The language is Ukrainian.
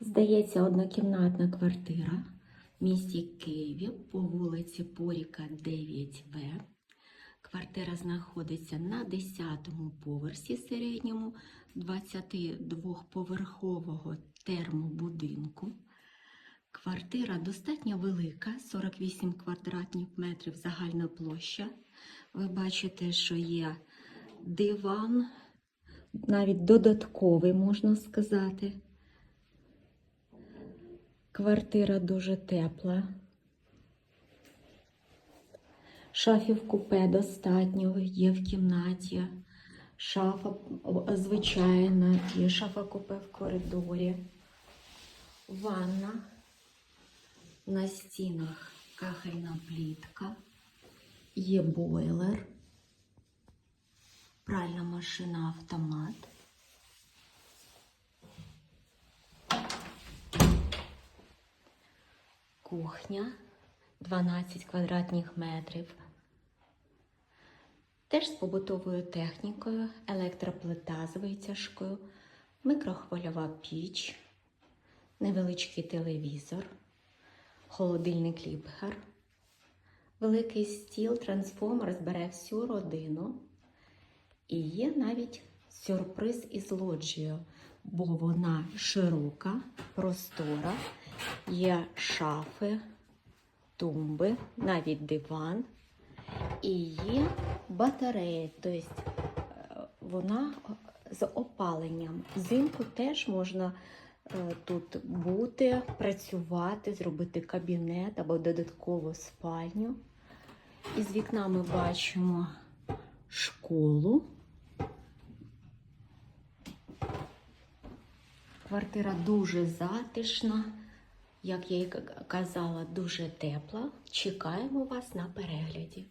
Здається, однокімнатна квартира в місті Києві по вулиці Поріка 9В. Квартира знаходиться на 10-му поверсі середньому 22-поверхового термобудинку. Квартира достатньо велика, 48 квадратних метрів загальна площа. Ви бачите, що є диван, навіть додатковий, можна сказати. Квартира дуже тепла. Шафів купе достатньо є в кімнаті. Шафа звичайна і шафа купе в коридорі. Ванна. На стінах кахельна плітка. Є бойлер. Пральна машина автомат. Кухня 12 квадратних метрів. Теж з побутовою технікою, електроплита з витяжкою, микрохвильова піч, невеличкий телевізор, холодильник ліпгар, великий стіл, трансформер збере всю родину. І є навіть сюрприз із лоджією, бо вона широка, простора, є шафи, тумби, навіть диван і є батарея, тобто е, вона з опаленням. Взимку теж можна е, тут бути, працювати, зробити кабінет або додаткову спальню. Із вікна ми бачимо школу. Квартира дуже затишна, як я і казала, дуже тепла. Чекаємо вас на перегляді.